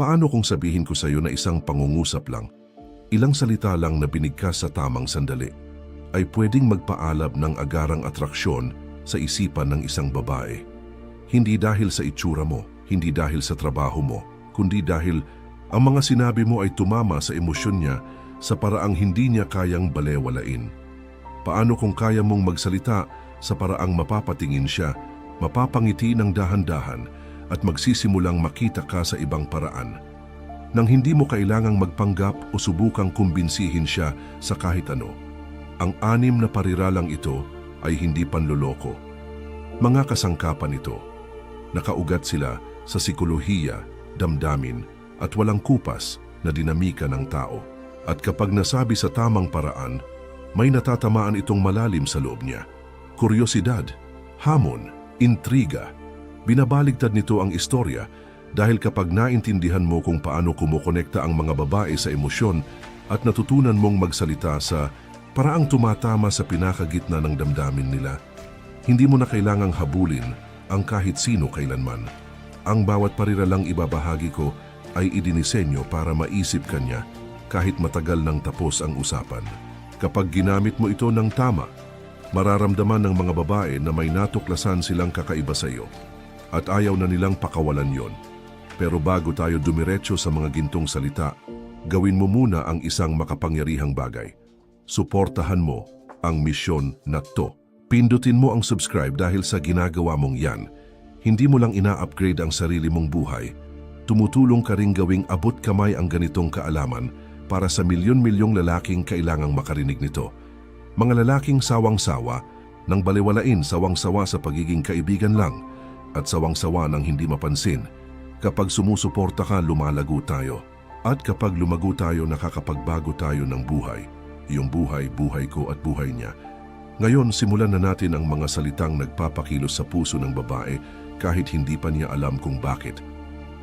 Paano kung sabihin ko sa iyo na isang pangungusap lang, ilang salita lang na binigkas sa tamang sandali, ay pwedeng magpaalab ng agarang atraksyon sa isipan ng isang babae. Hindi dahil sa itsura mo, hindi dahil sa trabaho mo, kundi dahil ang mga sinabi mo ay tumama sa emosyon niya sa paraang hindi niya kayang balewalain. Paano kung kaya mong magsalita sa paraang mapapatingin siya, mapapangiti ng dahan-dahan at magsisimulang makita ka sa ibang paraan? Nang hindi mo kailangang magpanggap o subukang kumbinsihin siya sa kahit ano. Ang anim na pariralang ito ay hindi panloloko. Mga kasangkapan ito. Nakaugat sila sa sikolohiya, damdamin at walang kupas na dinamika ng tao. At kapag nasabi sa tamang paraan, may natatamaan itong malalim sa loob niya. Kuryosidad, hamon, intriga. Binabaligtad nito ang istorya dahil kapag naintindihan mo kung paano kumukonekta ang mga babae sa emosyon at natutunan mong magsalita sa paraang tumatama sa pinakagitna ng damdamin nila, hindi mo na kailangang habulin ang kahit sino kailanman. Ang bawat pariralang ibabahagi ko ay idinisenyo para maisip kanya kahit matagal nang tapos ang usapan. Kapag ginamit mo ito ng tama, mararamdaman ng mga babae na may natuklasan silang kakaiba sa iyo at ayaw na nilang pakawalan yon. Pero bago tayo dumiretso sa mga gintong salita, gawin mo muna ang isang makapangyarihang bagay. Suportahan mo ang misyon na to. Pindutin mo ang subscribe dahil sa ginagawa mong yan, hindi mo lang ina-upgrade ang sarili mong buhay, tumutulong ka ring gawing abot kamay ang ganitong kaalaman para sa milyon-milyong lalaking kailangang makarinig nito. Mga lalaking sawang-sawa, nang baliwalain sawang-sawa sa pagiging kaibigan lang at sawang-sawa ng hindi mapansin. Kapag sumusuporta ka, lumalago tayo. At kapag lumago tayo, nakakapagbago tayo ng buhay. Iyong buhay, buhay ko at buhay niya. Ngayon, simulan na natin ang mga salitang nagpapakilos sa puso ng babae kahit hindi pa niya alam kung bakit.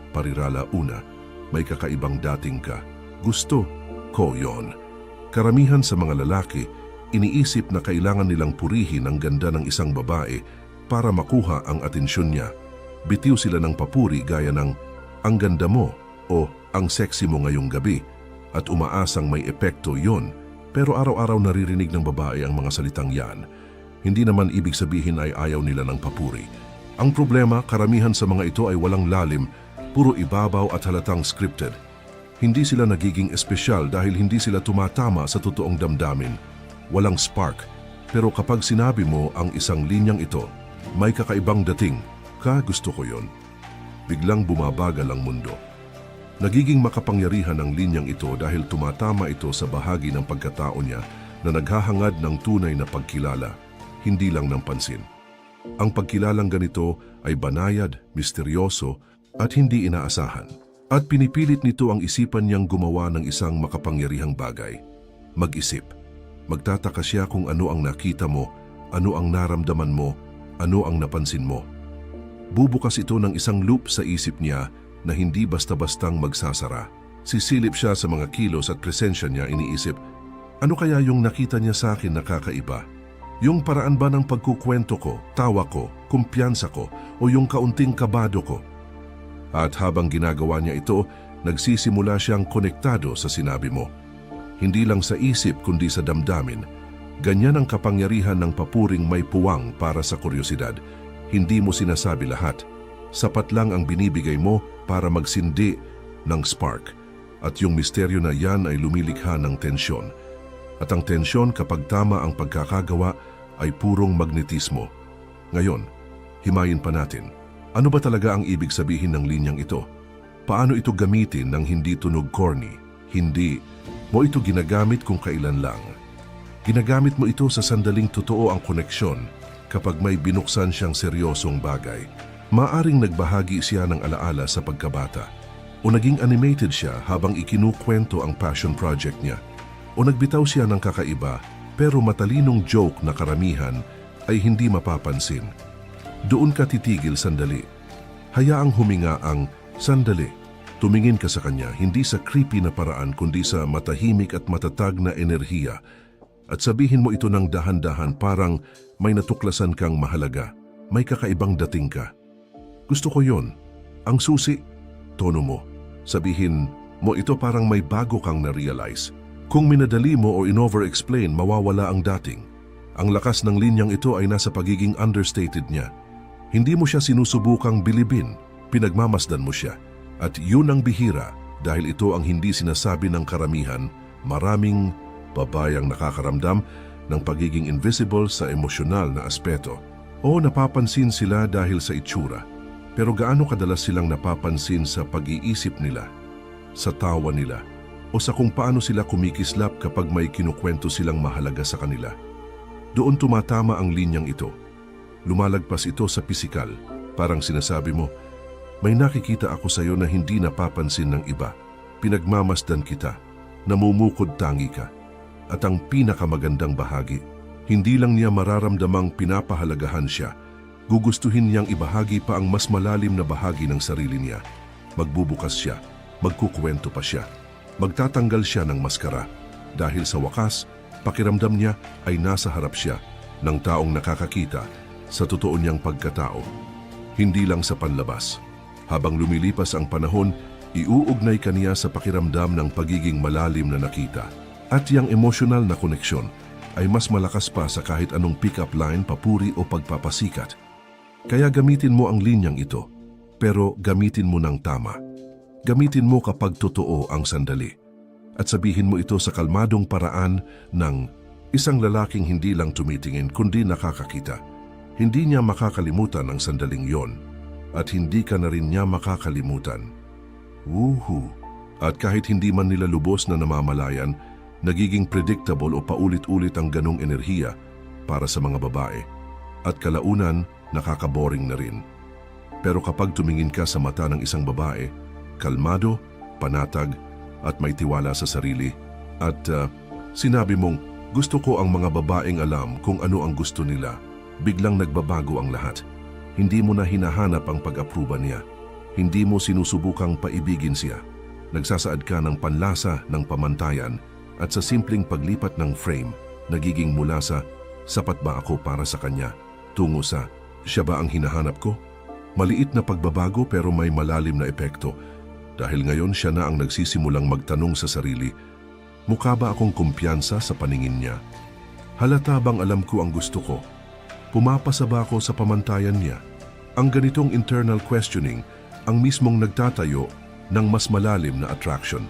Parirala una, may kakaibang dating ka. Gusto ko yon. Karamihan sa mga lalaki, iniisip na kailangan nilang purihin ang ganda ng isang babae para makuha ang atensyon niya. Bitiw sila ng papuri gaya ng ang ganda mo o ang sexy mo ngayong gabi at umaasang may epekto yon pero araw-araw naririnig ng babae ang mga salitang yan. Hindi naman ibig sabihin ay ayaw nila ng papuri. Ang problema, karamihan sa mga ito ay walang lalim, puro ibabaw at halatang scripted. Hindi sila nagiging espesyal dahil hindi sila tumatama sa totoong damdamin. Walang spark. Pero kapag sinabi mo ang isang linyang ito, may kakaibang dating, ka gusto ko yon. Biglang bumabagal ang mundo. Nagiging makapangyarihan ang linyang ito dahil tumatama ito sa bahagi ng pagkatao niya na naghahangad ng tunay na pagkilala, hindi lang ng pansin. Ang pagkilalang ganito ay banayad, misteryoso at hindi inaasahan. At pinipilit nito ang isipan niyang gumawa ng isang makapangyarihang bagay. Mag-isip. Magtataka siya kung ano ang nakita mo, ano ang naramdaman mo, ano ang napansin mo. Bubukas ito ng isang loop sa isip niya na hindi basta-bastang magsasara. Sisilip siya sa mga kilos at presensya niya iniisip, ano kaya yung nakita niya sa akin na kakaiba? Yung paraan ba ng pagkukwento ko, tawa ko, kumpiyansa ko, o yung kaunting kabado ko? At habang ginagawa niya ito, nagsisimula siyang konektado sa sinabi mo. Hindi lang sa isip kundi sa damdamin. Ganyan ang kapangyarihan ng papuring may puwang para sa kuryosidad. Hindi mo sinasabi lahat. Sapat lang ang binibigay mo para magsindi ng spark. At yung misteryo na yan ay lumilikha ng tensyon. At ang tensyon kapag tama ang pagkakagawa ay purong magnetismo. Ngayon, himayin pa natin. Ano ba talaga ang ibig sabihin ng linyang ito? Paano ito gamitin ng hindi tunog corny? Hindi. Mo ito ginagamit kung kailan lang. Ginagamit mo ito sa sandaling totoo ang koneksyon kapag may binuksan siyang seryosong bagay. Maaring nagbahagi siya ng alaala sa pagkabata o naging animated siya habang ikinukwento ang passion project niya o nagbitaw siya ng kakaiba pero matalinong joke na karamihan ay hindi mapapansin. Doon ka titigil sandali. Hayaang huminga ang sandali. Tumingin ka sa kanya hindi sa creepy na paraan kundi sa matahimik at matatag na enerhiya at sabihin mo ito ng dahan-dahan parang may natuklasan kang mahalaga. May kakaibang dating ka. Gusto ko yon. Ang susi, tono mo. Sabihin mo ito parang may bago kang na-realize. Kung minadali mo o in-over-explain, mawawala ang dating. Ang lakas ng linyang ito ay nasa pagiging understated niya. Hindi mo siya sinusubukang bilibin, pinagmamasdan mo siya. At yun ang bihira dahil ito ang hindi sinasabi ng karamihan, maraming babayang nakakaramdam ng pagiging invisible sa emosyonal na aspeto. O napapansin sila dahil sa itsura. Pero gaano kadalas silang napapansin sa pag-iisip nila, sa tawa nila, o sa kung paano sila kumikislap kapag may kinukwento silang mahalaga sa kanila. Doon tumatama ang linyang ito. Lumalagpas ito sa pisikal, parang sinasabi mo, may nakikita ako sa iyo na hindi napapansin ng iba. Pinagmamasdan kita, namumukod tangi ka. At ang pinakamagandang bahagi, hindi lang niya mararamdamang pinapahalagahan siya, gugustuhin niyang ibahagi pa ang mas malalim na bahagi ng sarili niya. Magbubukas siya, magkukwento pa siya, magtatanggal siya ng maskara. Dahil sa wakas, pakiramdam niya ay nasa harap siya ng taong nakakakita sa totoo niyang pagkatao. Hindi lang sa panlabas. Habang lumilipas ang panahon, iuugnay ka niya sa pakiramdam ng pagiging malalim na nakita. At yang emosyonal na koneksyon ay mas malakas pa sa kahit anong pick-up line, papuri o pagpapasikat. Kaya gamitin mo ang linyang ito, pero gamitin mo ng tama. Gamitin mo kapag totoo ang sandali. At sabihin mo ito sa kalmadong paraan ng isang lalaking hindi lang tumitingin kundi nakakakita. Hindi niya makakalimutan ang sandaling yon at hindi ka na rin niya makakalimutan. Woohoo! At kahit hindi man nila lubos na namamalayan, nagiging predictable o paulit-ulit ang ganong enerhiya para sa mga babae. At kalaunan, nakakaboring na rin. Pero kapag tumingin ka sa mata ng isang babae, kalmado, panatag, at may tiwala sa sarili, at uh, sinabi mong, gusto ko ang mga babaeng alam kung ano ang gusto nila, biglang nagbabago ang lahat. Hindi mo na hinahanap ang pag-aproba niya. Hindi mo sinusubukang paibigin siya. Nagsasaad ka ng panlasa ng pamantayan at sa simpleng paglipat ng frame, nagiging mula sa sapat ba ako para sa kanya, tungo sa siya ba ang hinahanap ko? Maliit na pagbabago pero may malalim na epekto dahil ngayon siya na ang nagsisimulang magtanong sa sarili, mukha ba akong kumpiyansa sa paningin niya? Halata bang alam ko ang gusto ko? Pumapasa ba ako sa pamantayan niya? Ang ganitong internal questioning ang mismong nagtatayo ng mas malalim na attraction.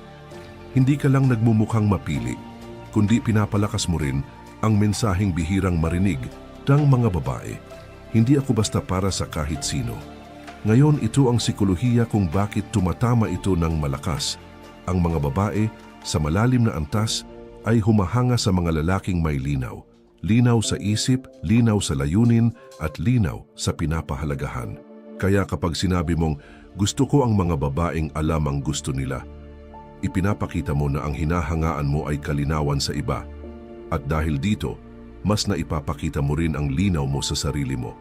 Hindi ka lang nagmumukhang mapili, kundi pinapalakas mo rin ang mensaheng bihirang marinig ng mga babae. Hindi ako basta para sa kahit sino. Ngayon ito ang sikolohiya kung bakit tumatama ito ng malakas. Ang mga babae sa malalim na antas ay humahanga sa mga lalaking may linaw. Linaw sa isip, linaw sa layunin, at linaw sa pinapahalagahan. Kaya kapag sinabi mong gusto ko ang mga babaeng alam ang gusto nila, ipinapakita mo na ang hinahangaan mo ay kalinawan sa iba. At dahil dito, mas naipapakita mo rin ang linaw mo sa sarili mo.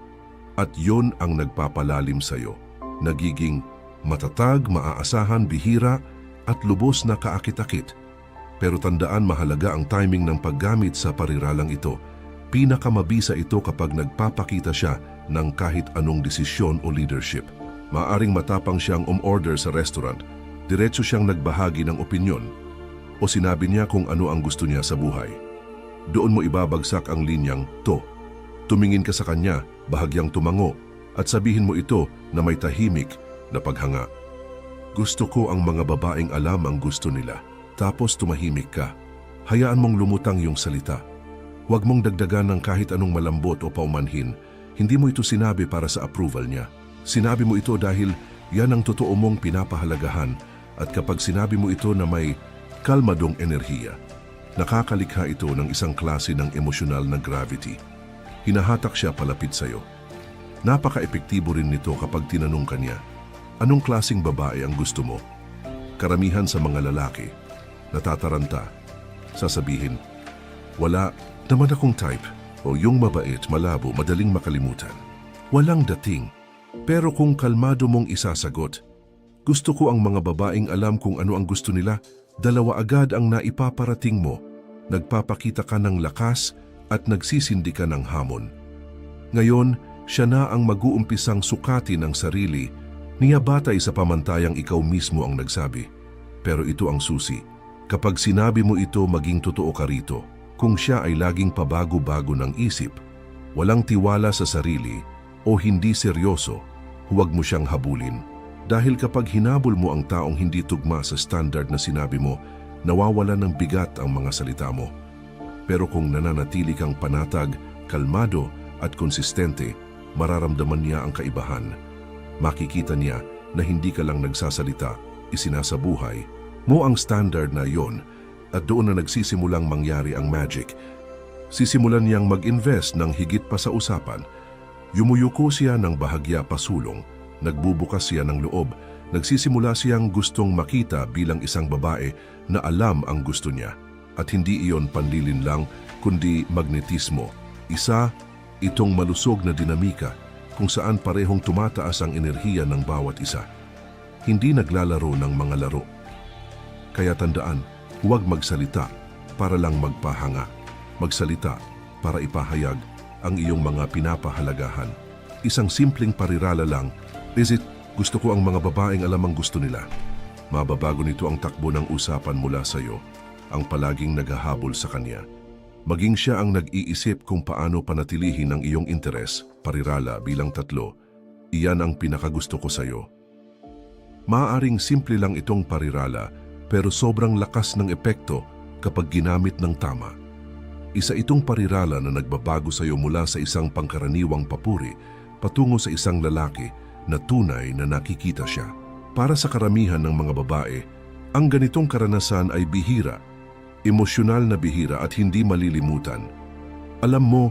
At yon ang nagpapalalim sa iyo. Nagiging matatag, maaasahan, bihira, at lubos na kaakit-akit. Pero tandaan mahalaga ang timing ng paggamit sa pariralang ito. Pinakamabisa ito kapag nagpapakita siya ng kahit anong desisyon o leadership. Maaring matapang siyang umorder sa restaurant, diretso siyang nagbahagi ng opinyon, o sinabi niya kung ano ang gusto niya sa buhay. Doon mo ibabagsak ang linyang to. Tumingin ka sa kanya, bahagyang tumango, at sabihin mo ito na may tahimik na paghanga. Gusto ko ang mga babaeng alam ang gusto nila. Tapos tumahimik ka. Hayaan mong lumutang yung salita. Huwag mong dagdagan ng kahit anong malambot o paumanhin. Hindi mo ito sinabi para sa approval niya. Sinabi mo ito dahil yan ang totoo mong pinapahalagahan at kapag sinabi mo ito na may kalmadong enerhiya, nakakalikha ito ng isang klase ng emosyonal na gravity. Hinahatak siya palapit sa iyo. Napaka-epektibo rin nito kapag tinanong ka niya, anong klasing babae ang gusto mo? Karamihan sa mga lalaki, natataranta, sasabihin, wala naman akong type o yung mabait, malabo, madaling makalimutan. Walang dating. Pero kung kalmado mong isasagot, gusto ko ang mga babaeng alam kung ano ang gusto nila, dalawa agad ang naipaparating mo. Nagpapakita ka ng lakas at nagsisindi ka ng hamon. Ngayon, siya na ang mag-uumpisang sukatin ang sarili Niyabatay sa pamantayang ikaw mismo ang nagsabi. Pero ito ang susi. Kapag sinabi mo ito maging totoo ka rito, kung siya ay laging pabago-bago ng isip, walang tiwala sa sarili o hindi seryoso, huwag mo siyang habulin. Dahil kapag hinabol mo ang taong hindi tugma sa standard na sinabi mo, nawawala ng bigat ang mga salita mo. Pero kung nananatili kang panatag, kalmado at konsistente, mararamdaman niya ang kaibahan. Makikita niya na hindi ka lang nagsasalita, isinasabuhay mo ang standard na iyon at doon na nagsisimulang mangyari ang magic. Sisimulan niyang mag-invest ng higit pa sa usapan. Yumuyuko siya ng bahagya pasulong, nagbubukas siya ng loob, nagsisimula siyang gustong makita bilang isang babae na alam ang gusto niya. At hindi iyon panlilin lang, kundi magnetismo. Isa, itong malusog na dinamika kung saan parehong tumataas ang enerhiya ng bawat isa. Hindi naglalaro ng mga laro. Kaya tandaan, huwag magsalita para lang magpahanga. Magsalita para ipahayag ang iyong mga pinapahalagahan. Isang simpleng parirala lang, is it gusto ko ang mga babaeng alam ang gusto nila. Mababago nito ang takbo ng usapan mula sa iyo, ang palaging naghahabol sa kanya. Maging siya ang nag-iisip kung paano panatilihin ang iyong interes, parirala bilang tatlo, iyan ang pinakagusto ko sa iyo. Maaaring simple lang itong parirala pero sobrang lakas ng epekto kapag ginamit ng tama. Isa itong parirala na nagbabago sa iyo mula sa isang pangkaraniwang papuri patungo sa isang lalaki na tunay na nakikita siya. Para sa karamihan ng mga babae, ang ganitong karanasan ay bihira, emosyonal na bihira at hindi malilimutan. Alam mo,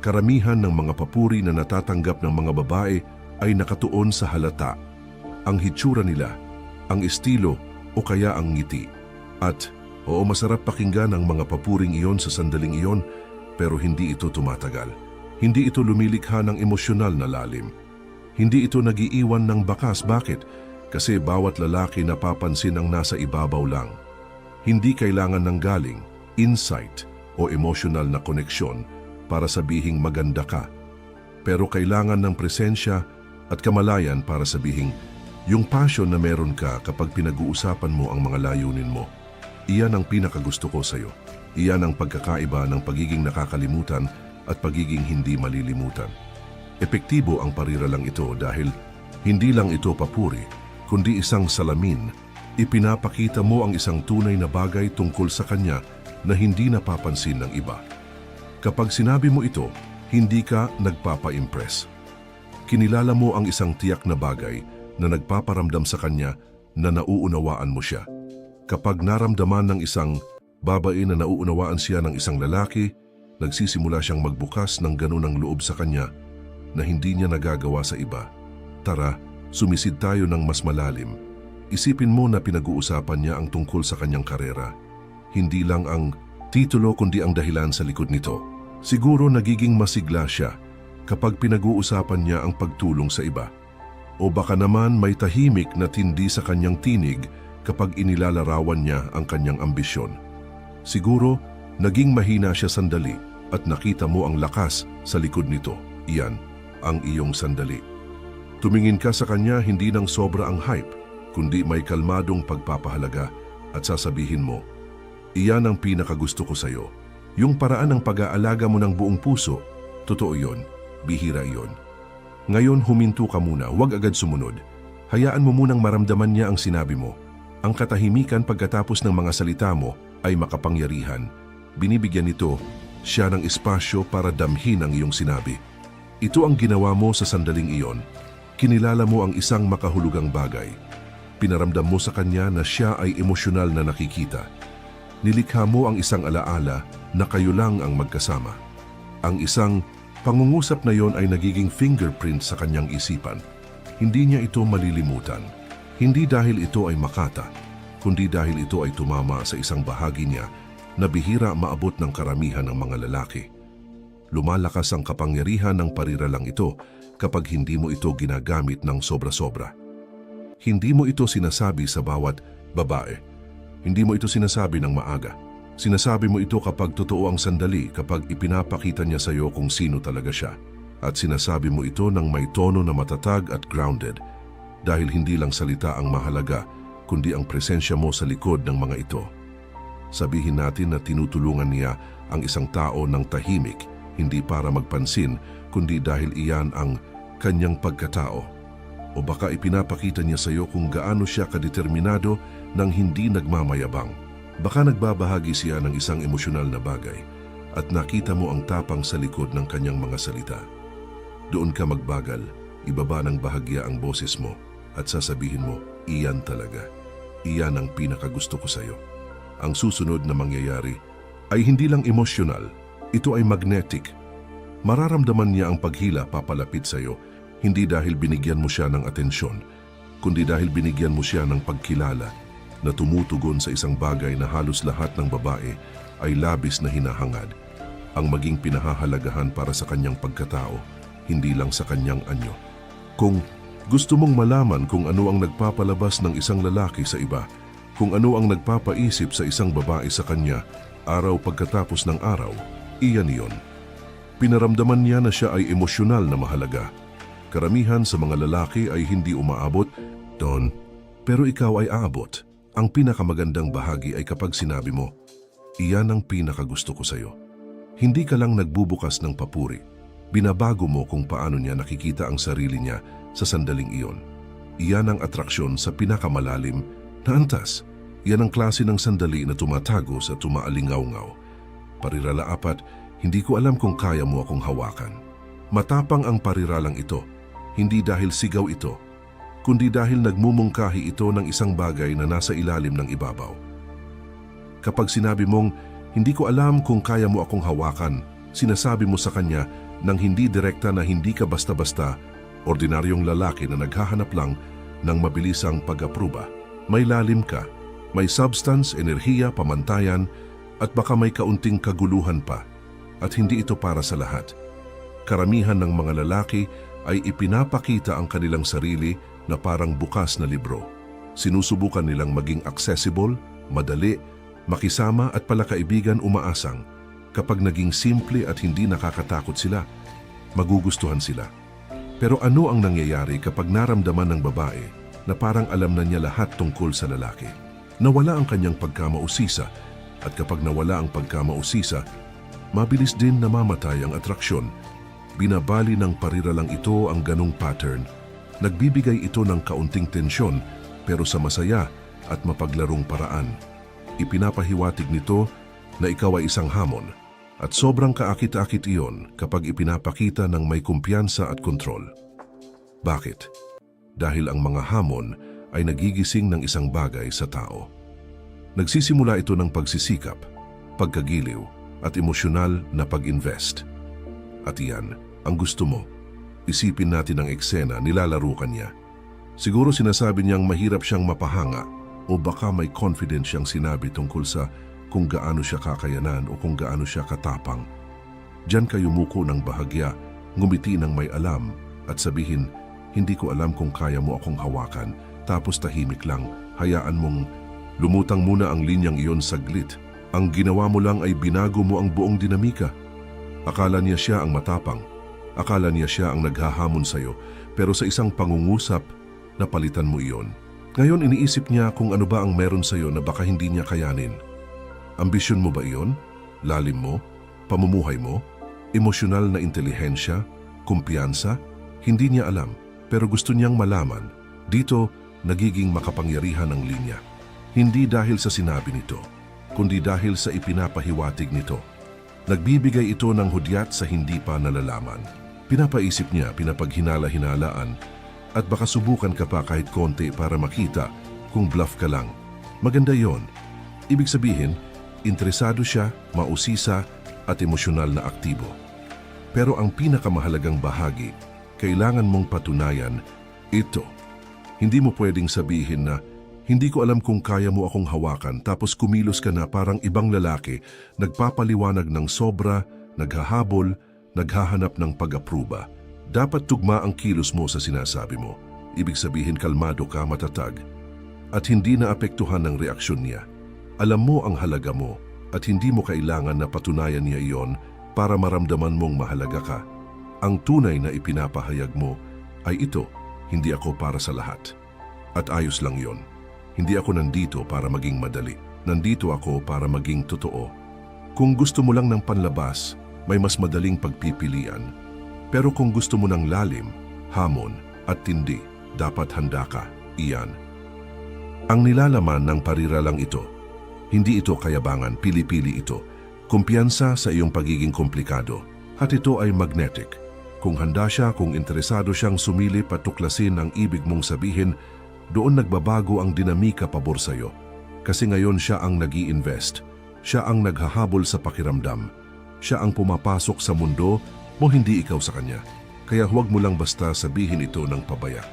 karamihan ng mga papuri na natatanggap ng mga babae ay nakatuon sa halata, ang hitsura nila, ang estilo o kaya ang ngiti. At oo masarap pakinggan ang mga papuring iyon sa sandaling iyon pero hindi ito tumatagal. Hindi ito lumilikha ng emosyonal na lalim. Hindi ito nagiiwan ng bakas. Bakit? Kasi bawat lalaki napapansin ang nasa ibabaw lang. Hindi kailangan ng galing, insight o emotional na koneksyon para sabihing maganda ka. Pero kailangan ng presensya at kamalayan para sabihing yung passion na meron ka kapag pinag-uusapan mo ang mga layunin mo. Iyan ang pinakagusto ko sa'yo. Iyan ang pagkakaiba ng pagiging nakakalimutan at pagiging hindi malilimutan. Epektibo ang pariralang ito dahil hindi lang ito papuri, kundi isang salamin. Ipinapakita mo ang isang tunay na bagay tungkol sa kanya na hindi napapansin ng iba. Kapag sinabi mo ito, hindi ka nagpapa-impress. Kinilala mo ang isang tiyak na bagay na nagpaparamdam sa kanya na nauunawaan mo siya. Kapag naramdaman ng isang babae na nauunawaan siya ng isang lalaki, nagsisimula siyang magbukas ng ganunang loob sa kanya na hindi niya nagagawa sa iba. Tara, sumisid tayo ng mas malalim. Isipin mo na pinag-uusapan niya ang tungkol sa kanyang karera. Hindi lang ang titulo kundi ang dahilan sa likod nito. Siguro nagiging masigla siya kapag pinag-uusapan niya ang pagtulong sa iba. O baka naman may tahimik na tindi sa kanyang tinig kapag inilalarawan niya ang kanyang ambisyon. Siguro, naging mahina siya sandali at nakita mo ang lakas sa likod nito. Iyan ang iyong sandali. Tumingin ka sa kanya hindi ng sobra ang hype, kundi may kalmadong pagpapahalaga at sasabihin mo, iyan ang pinakagusto ko sa iyo. Yung paraan ng pag-aalaga mo ng buong puso, totoo yon, bihira yon. Ngayon huminto ka muna, huwag agad sumunod. Hayaan mo munang maramdaman niya ang sinabi mo. Ang katahimikan pagkatapos ng mga salita mo ay makapangyarihan. Binibigyan nito siya ng espasyo para damhin ang iyong sinabi. Ito ang ginawa mo sa sandaling iyon. Kinilala mo ang isang makahulugang bagay. Pinaramdam mo sa kanya na siya ay emosyonal na nakikita. Nilikha mo ang isang alaala na kayo lang ang magkasama. Ang isang pangungusap na yon ay nagiging fingerprint sa kanyang isipan. Hindi niya ito malilimutan. Hindi dahil ito ay makata, kundi dahil ito ay tumama sa isang bahagi niya na bihira maabot ng karamihan ng mga lalaki. Lumalakas ang kapangyarihan ng pariralang ito kapag hindi mo ito ginagamit ng sobra-sobra. Hindi mo ito sinasabi sa bawat babae. Hindi mo ito sinasabi ng maaga. Sinasabi mo ito kapag totoo ang sandali, kapag ipinapakita niya sa iyo kung sino talaga siya. At sinasabi mo ito ng may tono na matatag at grounded. dahil hindi lang salita ang mahalaga, kundi ang presensya mo sa likod ng mga ito. Sabihin natin na tinutulungan niya ang isang tao ng tahimik, hindi para magpansin, kundi dahil iyan ang kanyang pagkatao. O baka ipinapakita niya sa iyo kung gaano siya kadeterminado nang hindi nagmamayabang. Baka nagbabahagi siya ng isang emosyonal na bagay at nakita mo ang tapang sa likod ng kanyang mga salita. Doon ka magbagal, ibaba ng bahagya ang boses mo at sasabihin mo, iyan talaga. Iyan ang pinakagusto ko sa iyo. Ang susunod na mangyayari ay hindi lang emosyonal, ito ay magnetic. Mararamdaman niya ang paghila papalapit sa iyo, hindi dahil binigyan mo siya ng atensyon, kundi dahil binigyan mo siya ng pagkilala na tumutugon sa isang bagay na halos lahat ng babae ay labis na hinahangad, ang maging pinahahalagahan para sa kanyang pagkatao, hindi lang sa kanyang anyo. Kung gusto mong malaman kung ano ang nagpapalabas ng isang lalaki sa iba, kung ano ang nagpapaisip sa isang babae sa kanya araw pagkatapos ng araw, iyan iyon. Pinaramdaman niya na siya ay emosyonal na mahalaga. Karamihan sa mga lalaki ay hindi umaabot, Don, pero ikaw ay aabot. Ang pinakamagandang bahagi ay kapag sinabi mo, iyan ang pinakagusto ko sa'yo. Hindi ka lang nagbubukas ng papuri. Binabago mo kung paano niya nakikita ang sarili niya sa sandaling iyon. Iyan ang atraksyon sa pinakamalalim na antas. Yan ang klase ng sandali na tumatagos at tumaalingaw-ngaw. Parirala apat, hindi ko alam kung kaya mo akong hawakan. Matapang ang pariralang ito, hindi dahil sigaw ito, kundi dahil nagmumungkahi ito ng isang bagay na nasa ilalim ng ibabaw. Kapag sinabi mong, hindi ko alam kung kaya mo akong hawakan, sinasabi mo sa kanya nang hindi direkta na hindi ka basta-basta, ordinaryong lalaki na naghahanap lang ng mabilisang pag-apruba. May lalim ka, may substance, enerhiya, pamantayan, at baka may kaunting kaguluhan pa. At hindi ito para sa lahat. Karamihan ng mga lalaki ay ipinapakita ang kanilang sarili na parang bukas na libro. Sinusubukan nilang maging accessible, madali, makisama at palakaibigan umaasang. Kapag naging simple at hindi nakakatakot sila, magugustuhan sila. Pero ano ang nangyayari kapag naramdaman ng babae na parang alam na niya lahat tungkol sa lalaki? Nawala ang kanyang pagkamausisa at kapag nawala ang pagkamausisa, mabilis din namamatay ang atraksyon. Binabali ng pariralang ito ang ganong pattern. Nagbibigay ito ng kaunting tensyon pero sa masaya at mapaglarong paraan. Ipinapahiwatig nito na ikaw ay isang hamon at sobrang kaakit-akit iyon kapag ipinapakita ng may kumpiyansa at kontrol. Bakit? Dahil ang mga hamon ay nagigising ng isang bagay sa tao. Nagsisimula ito ng pagsisikap, pagkagiliw at emosyonal na pag-invest. At iyan, ang gusto mo. Isipin natin ang eksena, nilalaro ka niya. Siguro sinasabi niyang mahirap siyang mapahanga o baka may confidence siyang sinabi tungkol sa kung gaano siya kakayanan o kung gaano siya katapang. Diyan ka yumuko ng bahagya, ngumiti ng may alam at sabihin, hindi ko alam kung kaya mo akong hawakan, tapos tahimik lang, hayaan mong lumutang muna ang linyang iyon saglit. Ang ginawa mo lang ay binago mo ang buong dinamika. Akala niya siya ang matapang. Akala niya siya ang naghahamon sa'yo, pero sa isang pangungusap, napalitan mo iyon. Ngayon iniisip niya kung ano ba ang meron sa'yo na baka hindi niya kayanin. Ambisyon mo ba iyon? Lalim mo? Pamumuhay mo? Emosyonal na intelihensya? Kumpiyansa? Hindi niya alam, pero gusto niyang malaman. Dito, nagiging makapangyarihan ang linya. Hindi dahil sa sinabi nito, kundi dahil sa ipinapahiwatig nito. Nagbibigay ito ng hudyat sa hindi pa nalalaman. Pinapaisip niya, pinapaghinala-hinalaan, at baka subukan ka pa kahit konti para makita kung bluff ka lang. Maganda yon. Ibig sabihin, interesado siya, mausisa, at emosyonal na aktibo. Pero ang pinakamahalagang bahagi, kailangan mong patunayan ito. Hindi mo pwedeng sabihin na, hindi ko alam kung kaya mo akong hawakan tapos kumilos ka na parang ibang lalaki, nagpapaliwanag ng sobra, naghahabol, naghahanap ng pag-apruba. Dapat tugma ang kilos mo sa sinasabi mo. Ibig sabihin kalmado ka matatag at hindi naapektuhan ng reaksyon niya. Alam mo ang halaga mo at hindi mo kailangan na patunayan niya iyon para maramdaman mong mahalaga ka. Ang tunay na ipinapahayag mo ay ito, hindi ako para sa lahat. At ayos lang yon. Hindi ako nandito para maging madali. Nandito ako para maging totoo. Kung gusto mo lang ng panlabas, may mas madaling pagpipilian. Pero kung gusto mo ng lalim, hamon at tindi, dapat handa ka. Iyan. Ang nilalaman ng pariralang ito, hindi ito kayabangan, pili-pili ito. Kumpiyansa sa iyong pagiging komplikado. At ito ay magnetic. Kung handa siya, kung interesado siyang sumilip at tuklasin ang ibig mong sabihin, doon nagbabago ang dinamika pabor sa'yo. Kasi ngayon siya ang nag invest Siya ang naghahabol sa pakiramdam. Siya ang pumapasok sa mundo mo hindi ikaw sa kanya. Kaya huwag mo lang basta sabihin ito ng pabaya.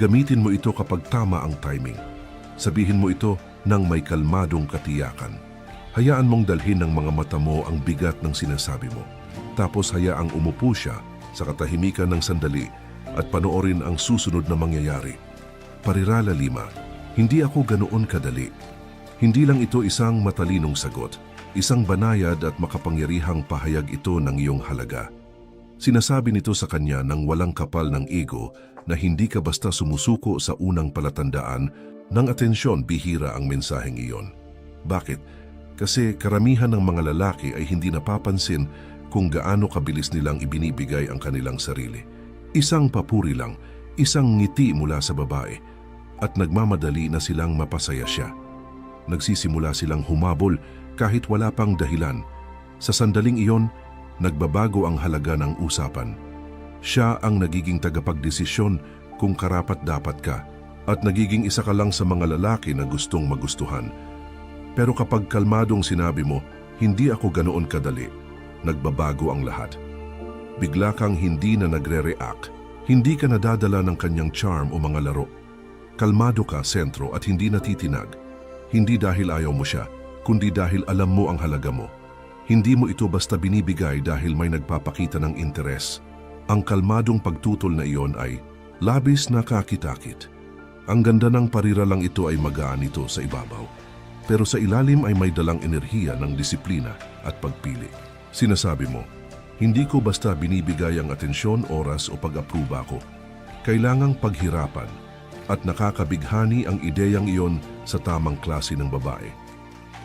Gamitin mo ito kapag tama ang timing. Sabihin mo ito ng may kalmadong katiyakan. Hayaan mong dalhin ng mga mata mo ang bigat ng sinasabi mo. Tapos hayaang umupo siya sa katahimikan ng sandali at panoorin ang susunod na mangyayari. Parirala lima, hindi ako ganoon kadali. Hindi lang ito isang matalinong sagot, isang banayad at makapangyarihang pahayag ito ng iyong halaga. Sinasabi nito sa kanya ng walang kapal ng ego na hindi ka basta sumusuko sa unang palatandaan ng atensyon bihira ang mensaheng iyon. Bakit? Kasi karamihan ng mga lalaki ay hindi napapansin kung gaano kabilis nilang ibinibigay ang kanilang sarili. Isang papuri lang, isang ngiti mula sa babae, at nagmamadali na silang mapasaya siya. Nagsisimula silang humabol kahit wala pang dahilan. Sa sandaling iyon, nagbabago ang halaga ng usapan. Siya ang nagiging tagapagdesisyon kung karapat dapat ka at nagiging isa ka lang sa mga lalaki na gustong magustuhan. Pero kapag kalmadong sinabi mo, hindi ako ganoon kadali, nagbabago ang lahat. Bigla kang hindi na nagre-react, hindi ka nadadala ng kanyang charm o mga laro. Kalmado ka, sentro, at hindi natitinag. Hindi dahil ayaw mo siya, kundi dahil alam mo ang halaga mo. Hindi mo ito basta binibigay dahil may nagpapakita ng interes. Ang kalmadong pagtutol na iyon ay labis na kakitakit. Ang ganda ng pariralang ito ay magaan ito sa ibabaw. Pero sa ilalim ay may dalang enerhiya ng disiplina at pagpili. Sinasabi mo, hindi ko basta binibigay ang atensyon, oras o pag-apruba ko. Kailangang paghirapan at nakakabighani ang ideyang iyon sa tamang klase ng babae.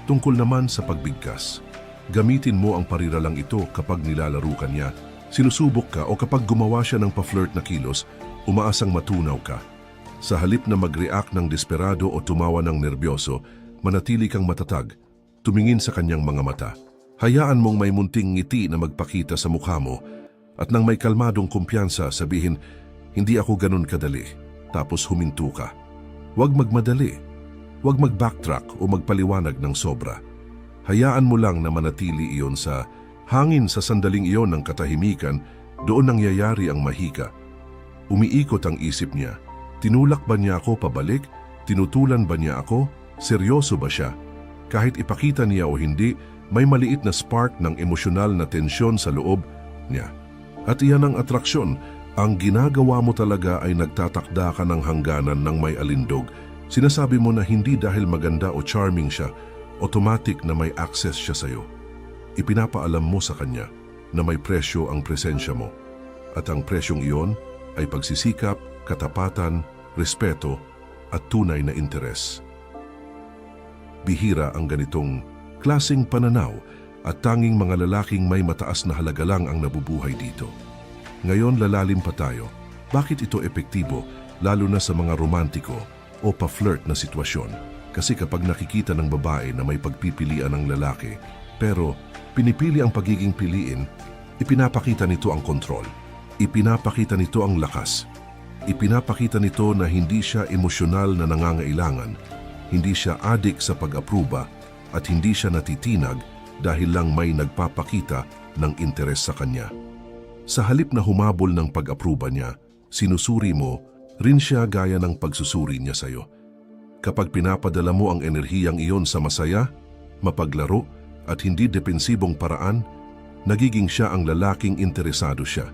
Tungkol naman sa pagbigkas, gamitin mo ang pariralang ito kapag nilalaro ka niya, sinusubok ka o kapag gumawa siya ng pa-flirt na kilos, umaasang matunaw ka. Sa halip na mag-react ng desperado o tumawa ng nerbyoso, manatili kang matatag, tumingin sa kanyang mga mata. Hayaan mong may munting ngiti na magpakita sa mukha mo at nang may kalmadong kumpiyansa sabihin, hindi ako ganun kadali tapos huminto ka. Huwag magmadali. Huwag mag-backtrack o magpaliwanag ng sobra. Hayaan mo lang na manatili iyon sa hangin sa sandaling iyon ng katahimikan, doon nangyayari ang mahika. Umiikot ang isip niya. Tinulak ba niya ako pabalik? Tinutulan ba niya ako? Seryoso ba siya? Kahit ipakita niya o hindi, may maliit na spark ng emosyonal na tensyon sa loob niya. At iyan ang atraksyon ang ginagawa mo talaga ay nagtatakda ka ng hangganan ng may alindog. Sinasabi mo na hindi dahil maganda o charming siya, automatic na may access siya sa'yo. Ipinapaalam mo sa kanya na may presyo ang presensya mo. At ang presyong iyon ay pagsisikap, katapatan, respeto at tunay na interes. Bihira ang ganitong klasing pananaw at tanging mga lalaking may mataas na halaga lang ang nabubuhay dito. Ngayon lalalim pa tayo. Bakit ito epektibo lalo na sa mga romantiko o pa-flirt na sitwasyon? Kasi kapag nakikita ng babae na may pagpipilian ng lalaki, pero pinipili ang pagiging piliin, ipinapakita nito ang kontrol. Ipinapakita nito ang lakas. Ipinapakita nito na hindi siya emosyonal na nangangailangan, hindi siya adik sa pag-apruba at hindi siya natitinag dahil lang may nagpapakita ng interes sa kanya. Sa halip na humabol ng pag-apruba niya, sinusuri mo rin siya gaya ng pagsusuri niya sa iyo. Kapag pinapadala mo ang enerhiyang iyon sa masaya, mapaglaro at hindi depensibong paraan, nagiging siya ang lalaking interesado siya.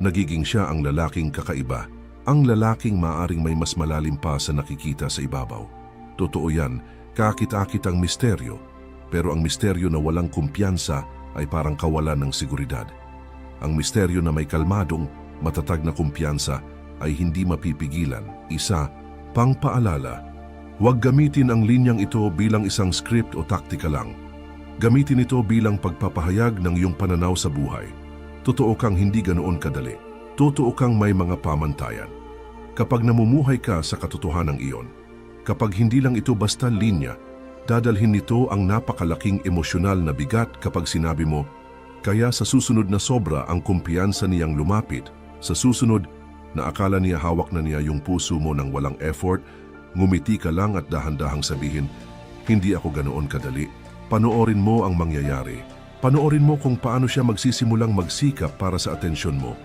Nagiging siya ang lalaking kakaiba, ang lalaking maaring may mas malalim pa sa nakikita sa ibabaw. Totoo yan, kakita-akit ang misteryo, pero ang misteryo na walang kumpiyansa ay parang kawalan ng seguridad. Ang misteryo na may kalmadong, matatag na kumpiyansa ay hindi mapipigilan. Isa, pangpaalala, huwag gamitin ang linyang ito bilang isang script o taktika lang. Gamitin ito bilang pagpapahayag ng iyong pananaw sa buhay. Totoo kang hindi ganoon kadali. Totoo kang may mga pamantayan. Kapag namumuhay ka sa katotohanan iyon, kapag hindi lang ito basta linya, dadalhin nito ang napakalaking emosyonal na bigat kapag sinabi mo, kaya sa susunod na sobra ang kumpiyansa niyang lumapit, sa susunod na akala niya hawak na niya yung puso mo ng walang effort, ngumiti ka lang at dahan-dahang sabihin, hindi ako ganoon kadali. Panoorin mo ang mangyayari. Panoorin mo kung paano siya magsisimulang magsikap para sa atensyon mo.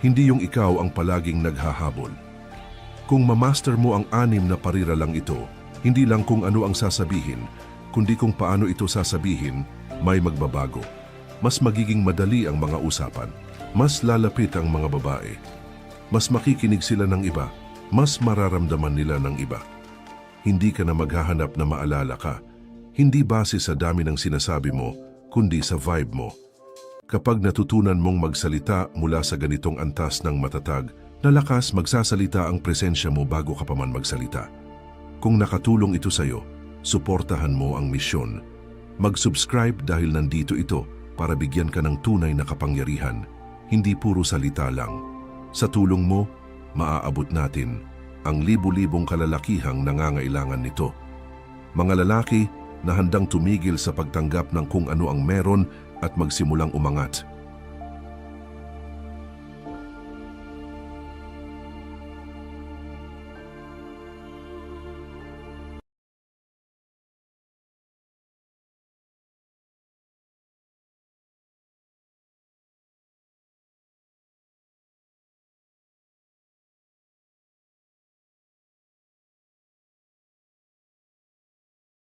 Hindi yung ikaw ang palaging naghahabol. Kung mamaster mo ang anim na parira lang ito, hindi lang kung ano ang sasabihin, kundi kung paano ito sasabihin, may magbabago. Mas magiging madali ang mga usapan. Mas lalapit ang mga babae. Mas makikinig sila ng iba. Mas mararamdaman nila ng iba. Hindi ka na maghahanap na maalala ka. Hindi base sa dami ng sinasabi mo, kundi sa vibe mo. Kapag natutunan mong magsalita mula sa ganitong antas ng matatag, na lakas magsasalita ang presensya mo bago ka pa man magsalita. Kung nakatulong ito sa'yo, suportahan mo ang misyon. Mag-subscribe dahil nandito ito para bigyan ka ng tunay na kapangyarihan, hindi puro salita lang. Sa tulong mo, maaabot natin ang libu-libong kalalakihang nangangailangan nito. Mga lalaki na handang tumigil sa pagtanggap ng kung ano ang meron at magsimulang umangat.